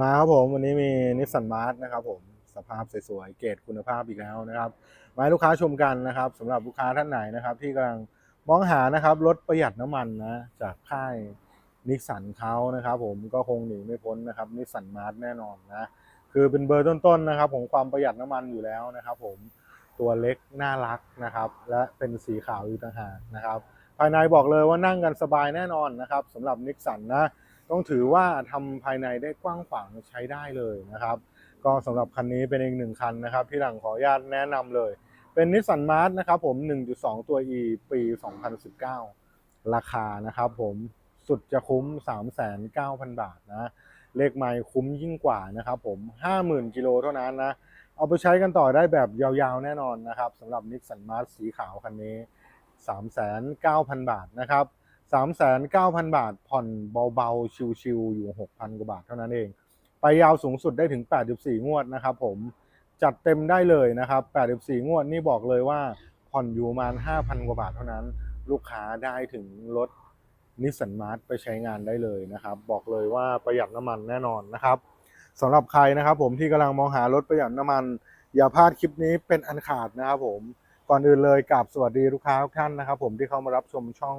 มาครับผมวันนี้มีนิสสันมาร์นะครับผมสภาพสวยๆเกรดคุณภาพอีกแล้วนะครับมาให้ลูกค้าชมกันนะครับสำหรับลูกค้าท่านไหนนะครับ ที่กำลังมองหานะครับรถประหยัดน้ำมันนะจากค่ายนิสสันเขานะครับ ผมก็คงหนีไม่พ้นนะครับนิสสันมาร์แน่นอนนะคือเป็นเบอร์ต้นๆนะครับของความประหยัดน้ำมันอยู่แล้วนะครับ ผมตัวเล็กน่ารักนะครับ และเป็นสีขาวอยู่ต่างหากนะครับ ภายในบอกเลยว่านั่งกันสบายแน่นอนนะครับสำหรับนิสสันนะ ต้องถือว่าทำภายในได้กว้างขวางใช้ได้เลยนะครับ ก็สำหรับคันนี้เป็นอีกหนึ่งคันนะครับที่หลังขออนุญาตแนะนำเลย เป็นนิสสันมาร์ s นะครับผม 1.2 ตัว E ปี 2019 ราคานะครับผมสุดจะคุ้ม 3,900 บาทนะเลขไมล์คุ้มยิ่งกว่านะครับผม 50,000 กิโลเท่านั้นนะ เอาไปใช้กันต่อได้แบบยาวๆแน่นอนนะครับสำหรับนิสสันมาร์ s สีขาวคันนี้ 3,900บาทนะครับ 39,000บาท ผ่อนเบาๆ ชิวๆอยู่6,000กว่าบาทเท่านั้นเอง ไปยาวสูงสุดได้ถึง84งวดนะครับผมจัดเต็มได้เลยนะครับ84งวดนี่บอกเลยว่าผ่อนอยู่ประมาณ5,000กว่าบาทเท่านั้น ลูกค้าได้ถึงรถนิสสันมาร์ s ไปใช้งานได้เลยนะครับ บอกเลยว่าประหยัดน้ำมันแน่นอนนะครับสำหรับใครนะครับ ผมที่กำลังมองหารถประหยัดน้ำมัน อย่าพลาดคลิปนี้เป็นอันขาดนะครับผมก่อนอื่นเลยกราบสวัสดีลูกค้าทุกท่านนะครับ ผมที่เข้ามารับชมช่อง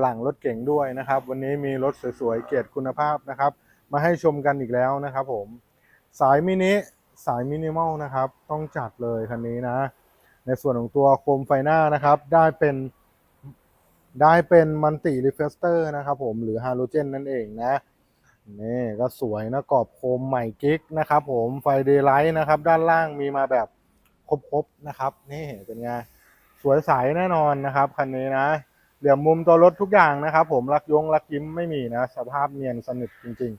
หลังรถเก่งด้วยนะครับ วันนี้มีรถสวยๆเกียรติคุณภาพนะครับ มาให้ชมกันอีกแล้วนะครับ ผม สายมินิสายมินิมอลนะครับ ต้องจัดเลยคันนี้นะ ในส่วนของตัวโคมไฟหน้านะครับ ได้เป็นได้เป็นมันติรีเฟสเตอร์นะครับ ผมหรือฮาโลเจนนั่นเองนะนี่ก็สวยนะกรอบโคมใหม่กิ๊กนะครับ ผมไฟเดย์ไลท์นะครับ ด้านล่างมีมาแบบครบๆนะครับ นี่เป็นไงสวยใสแน่นอนนะครับคันนี้นะ เหลี่ยมมุมตัวรถทุกอย่างนะครับ ผมรักยงรักยิ้มไม่มีนะสภาพเนียนสนิทจริง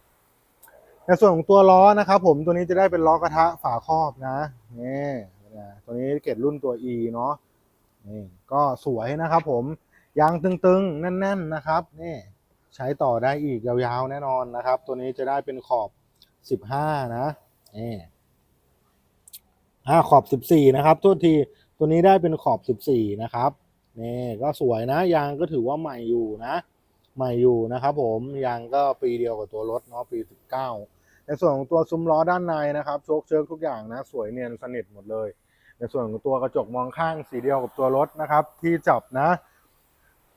ๆ ในส่วนของตัวล้อนะครับ ผมตัวนี้จะได้เป็นล้อกระทะฝาครอบนะนี่ตัวนี้เกรดรุ่นตัว E เนาะนี่ก็สวยนะครับ ผมยางตึงๆ แน่น ๆนะครับนี่ใช้ต่อได้อีกยาวๆแน่นอนนะครับ ตัวนี้จะได้เป็นขอบ 15 นะนี่อ่าขอบ 14 นะครับโทษทีตัวนี้ได้เป็นขอบ 14 นะครับ นี่ก็สวยนะยางก็ถือว่าใหม่อยู่นะ ใหม่อยู่นะครับผมยางก็ปีเดียวกับตัวรถเนาะปี 19 ในส่วนของตัวซุ้มล้อด้านในนะครับโชคเชิกทุกอย่างนะสวยเนียนสนิทหมดเลย ในส่วนของตัวกระจกมองข้างสีเดียวกับตัวรถนะครับ ที่จับนะ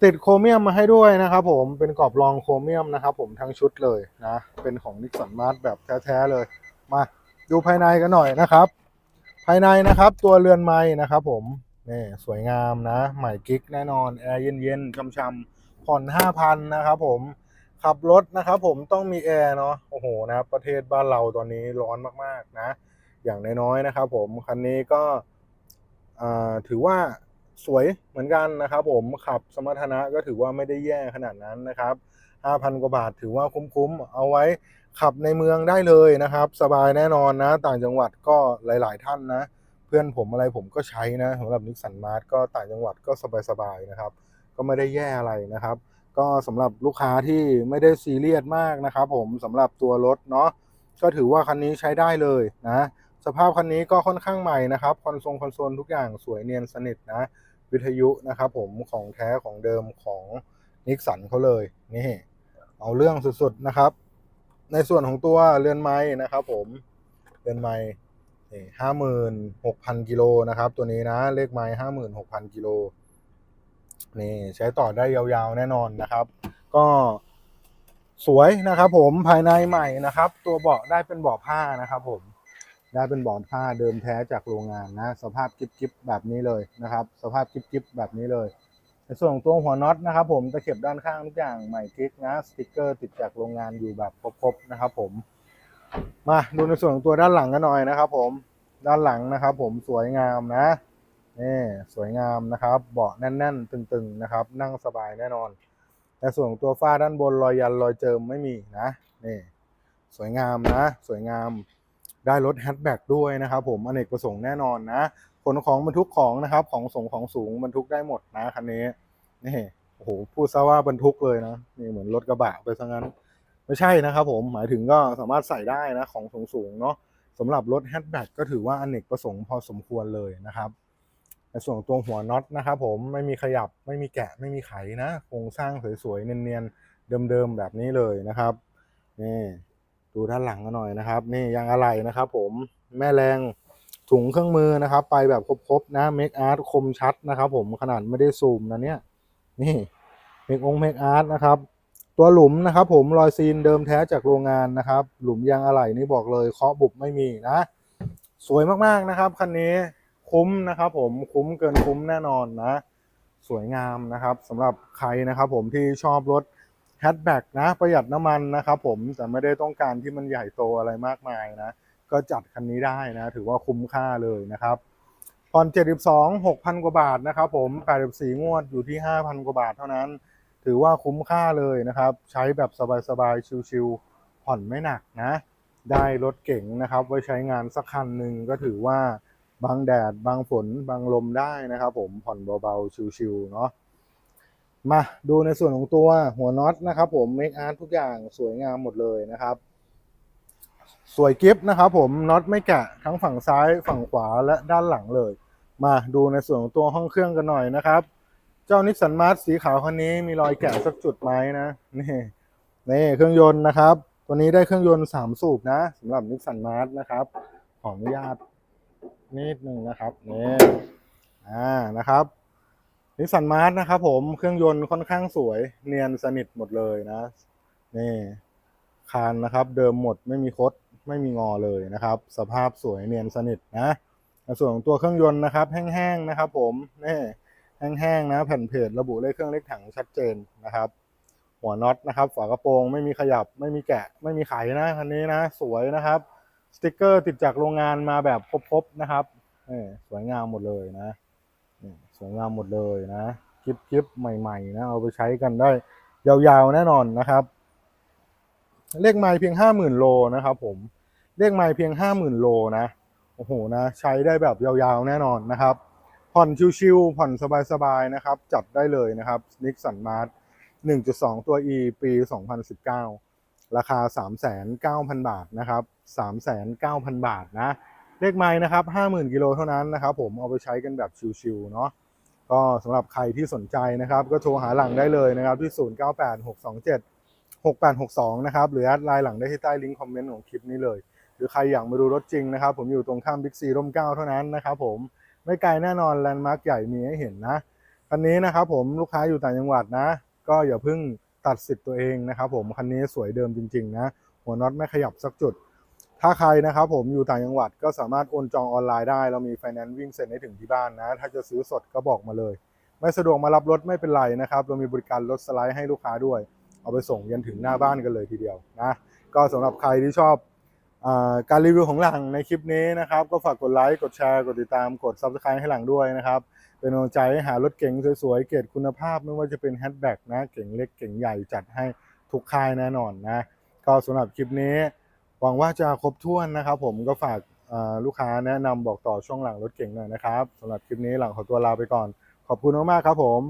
ติดโครเมียมมาให้ด้วยนะครับผมเป็นกรอบรองโครเมียมนะครับผมทั้งชุดเลยนะเป็นของนิสสันมาร์แบบแท้ๆเลยมาดูภายในกันหน่อยนะครับ ภายในนะครับตัวเรือนไม้นะครับผม นี่สวยงามนะ ใหม่กิ๊กแน่นอน แอร์เย็นๆช่ำๆผ่อน5,000นะครับผมขับรถนะครับผมต้องมีแอร์เนาะโอ้โหนะครับประเทศบ้านเราตอนนี้ร้อนมากๆนะ อย่างน้อยๆนะครับผมคันนี้ก็ถือว่าสวยเหมือนกันนะครับผมขับสมรรถนะก็ถือว่าไม่ได้แย่ขนาดนั้นนะครับ5,000กว่าบาทถือว่าคุ้มๆ เอาไว้ขับในเมืองได้เลยนะครับ สบายแน่นอนนะ ต่างจังหวัดก็หลาย ๆ ท่านนะ พื่อนผมอะไรผมก็ใช้นะสำหรับนิสสันมาร์ก็ต่างจังหวัดก็สบายๆนะครับ ก็ไม่ได้แย่อะไรนะครับ ก็สำหรับลูกค้าที่ไม่ได้ซีเรียสมากนะครับ ผมสำหรับตัวรถเนาะก็ถือว่าคันนี้ใช้ได้เลยนะสภาพคันนี้ก็ค่อนข้างใหม่นะครับคอนโซลคอนโซลทุกอย่างสวยเนียนสนิทนะ วิทยุนะครับผมของแท้ของเดิมของนิสสันเขาเลยนี่เอาเรื่องสุดๆนะครับ ในส่วนของตัวเรือนไม้นะครับ ผมเรือนไม้ ห้าหมื่นหกพันกิโลนะครับ ตัวนี้นะ เลขไม้ห้าหมื่นหกพันกิโลนี่ใช้ต่อได้ยาวๆแน่นอนนะครับ ก็สวยนะครับ ผมภายในใหม่นะครับ ตัวเบาะได้เป็นเบาะผ้านะครับ ผมได้เป็นเบาะผ้าเดิมแท้จากโรงงานนะ สภาพกิ๊บๆแบบนี้เลยนะครับ สภาพกิ๊บๆแบบนี้เลยในส่วนของตัวหัวน็อตนะครับ ผมตะเข็บด้านข้างทุกอย่างใหม่กิ๊กนะสติกเกอร์ติดจากโรงงานอยู่แบบครบๆนะครับ ผม มาดูในส่วนของตัวด้านหลังกันหน่อยนะครับ ผมด้านหลังนะครับ ผมสวยงามนะนี่สวยงามนะครับ เบาะแน่น ๆ ตึงๆนะครับ นั่งสบายแน่นอนในส่วนของตัวฝ้าด้านบนรอยยันรอยเจิมไม่มีนะนี่สวยงามนะ สวยงามได้รถแฮชแบ็กด้วยนะครับ ผมอเนกประสงค์แน่นอนนะขนของบรรทุกของนะครับ ของส่งของสูงบรรทุกได้หมดนะคันนี้นี่โอ้โหพูดซะว่าบรรทุกเลยนะนี่เหมือนรถกระบะไปซะงั้น ไม่ใช่นะครับผมหมายถึงก็สามารถใส่ได้นะของสูงสูงๆเนาะสำหรับรถแฮชแบ็กก็ถือว่าอเนกประสงค์พอสมควรเลยนะครับในส่วนของตัวหัวน็อตนะครับผมไม่มีขยับไม่มีแกะไม่มีไขนะโครงสร้างสวยๆเนียนๆเดิมๆแบบนี้เลยนะครับนี่ดูด้านหลังกันหน่อยนะครับ นี่ยางอะไหล่นะครับ ผมแม่แรงถุงเครื่องมือนะครับ ไปแบบครบๆนะเมคอาร์ตคมชัดนะครับ ผมขนาดไม่ได้ซูมนะเนี่ยนี่เมคองเมคอาร์ตนะครับ ตัวหลุมนะครับ ผมรอยซีนเดิมแท้จากโรงงานนะครับ หลุมยางอะไหล่นี่บอกเลยเคาะบุบไม่มีนะ สวยมากๆนะครับคันนี้คุ้มนะครับ ผมคุ้มเกินคุ้มแน่นอนนะ สวยงามนะครับสำหรับใครนะครับ ผมที่ชอบรถแฮชแบ็กนะ ประหยัดน้ำมันนะครับ ผมแต่ไม่ได้ต้องการที่มันใหญ่โตอะไรมากมายนะ ก็จัดคันนี้ได้นะ ถือว่าคุ้มค่าเลยนะครับผ่อน72 6,000 กว่าบาทนะครับ ผม84งวดอยู่ที่ 5,000 กว่าบาทเท่านั้น ถือว่าคุ้มค่าเลยนะครับ ใช้แบบสบายๆ ชิลๆผ่อนไม่หนักนะ ได้รถเก๋งนะครับ ไว้ใช้งานสักคันหนึ่งก็ถือว่าบังแดดบังฝนบังลมได้นะครับผมผ่อนเบาๆ ชิลๆเนาะมาดูในส่วนของตัวหัวน็อตนะครับผมเมคอาร์ตทุกอย่างสวยงามหมดเลยนะครับ สวยกิฟนะครับผมน็อตไม่แกะทั้งฝั่งซ้ายฝั่งขวาและด้านหลังเลย มาดูในส่วนของตัวห้องเครื่องกันหน่อยนะครับ เจ้านิสสันมาร์สีขาวคันนี้มีรอยแกะสักจุดไหมนะนี่นี่เครื่องยนต์นะครับ ตัวนี้ได้เครื่องยนต์สามสูบนะสำหรับนิสสันมาร์นะครับ ขออนุญาตนิดหนึ่งนะครับนี่อ่านะครับนิสสันมาร์นะครับผมเครื่องยนต์ค่อนข้างสวย เนียนสนิทหมดเลยนะนี่คานนะครับ เดิมหมดไม่มีคดไม่มีงอเลยนะครับ สภาพสวยเนียนสนิทนะส่วนของตัวเครื่องยนต์นะครับ แห้งๆนะครับ ผมนี่ แห้งๆนะแผ่นเพจระบุเลขเครื่องเลขถังชัดเจนนะครับ หัวน็อตนะครับ ฝากระโปรงไม่มีขยับไม่มีแกะ ไม่มีไขนะคันนี้นะ สวยนะครับ สติกเกอร์ติดจากโรงงานมาแบบครบๆนะครับสวยงามหมดเลยนะสวยงามหมดเลยนะกิฟกิฟใหม่ๆนะเอาไปใช้กันได้ ยาวๆแน่นอนนะครับ เลขไมล์เพียงห้าหมื่นโลนะครับ ผมเลขไมล์เพียงห้าหมื่นโลนะโอ้โหนะ ใช้ได้แบบยาวๆแน่นอนนะครับ ผ่อนชิวๆผ่อนสบายๆนะครับ จัดได้เลยนะครับนิกสันมาร์ท1.2 ตัว E ปี 2019 ราคา 3,900บาทนะครับ 3,900 บาทนะ เลขไม้นะครับ 50,000 กิโลเท่านั้นนะครับ ผมเอาไปใช้กันแบบชิวๆเนาะก็สำหรับใครที่สนใจนะครับ ก็โทรหาหลังได้เลยนะครับ ที่ 098627 6862 นะครับ หรือแอดไลน์หลังได้ที่ใต้ลิงก์คอมเมนต์ของคลิปนี้เลย หรือใครอยากมาดูรถจริงนะครับ ผมอยู่ตรงข้ามบิ๊กซีร่มเก้าเท่านั้นนะครับผม ไม่ไกลแน่นอนแลนด์มาร์กใหญ่มีให้เห็นนะคันนี้นะครับผมลูกค้าอยู่ต่างจังหวัดนะ ก็อย่าเพิ่งตัดสิทธิ์ตัวเองนะครับผมคันนี้สวยเดิมจริงๆนะหัวน็อตไม่ขยับสักจุด ถ้าใครนะครับผมอยู่ต่างจังหวัดก็สามารถโอนจองออนไลน์ได้ เรามีไฟแนนซ์วิ่งเซ็นให้ถึงที่บ้านนะ ถ้าจะซื้อสดก็บอกมาเลย ไม่สะดวกมารับรถไม่เป็นไรนะครับเรามีบริการรถสไลด์ให้ลูกค้าด้วย เอาไปส่งยันถึงหน้าบ้านกันเลยทีเดียวนะก็สำหรับใครที่ชอบ การรีวิวของหลังในคลิปนี้นะครับ ก็ฝากกดไลค์กดแชร์กดติดตามกด Subscribe ให้หลังด้วยนะครับ เป็นกำลังใจให้หารถเก๋งสวยๆ เกรดคุณภาพไม่ว่าจะเป็นแฮชแบ็กนะเก๋งเล็กเก๋งใหญ่จัดให้ทุกค่ายแน่นอนนะก็สำหรับคลิปนี้ หวังว่าจะครบถ้วนนะครับ ผมก็ฝากลูกค้าแนะนำบอกต่อช่วงหลังรถเก๋งหน่อยนะครับสำหรับคลิปนี้หลังขอตัวลาไปก่อน ขอบคุณมากๆครับผม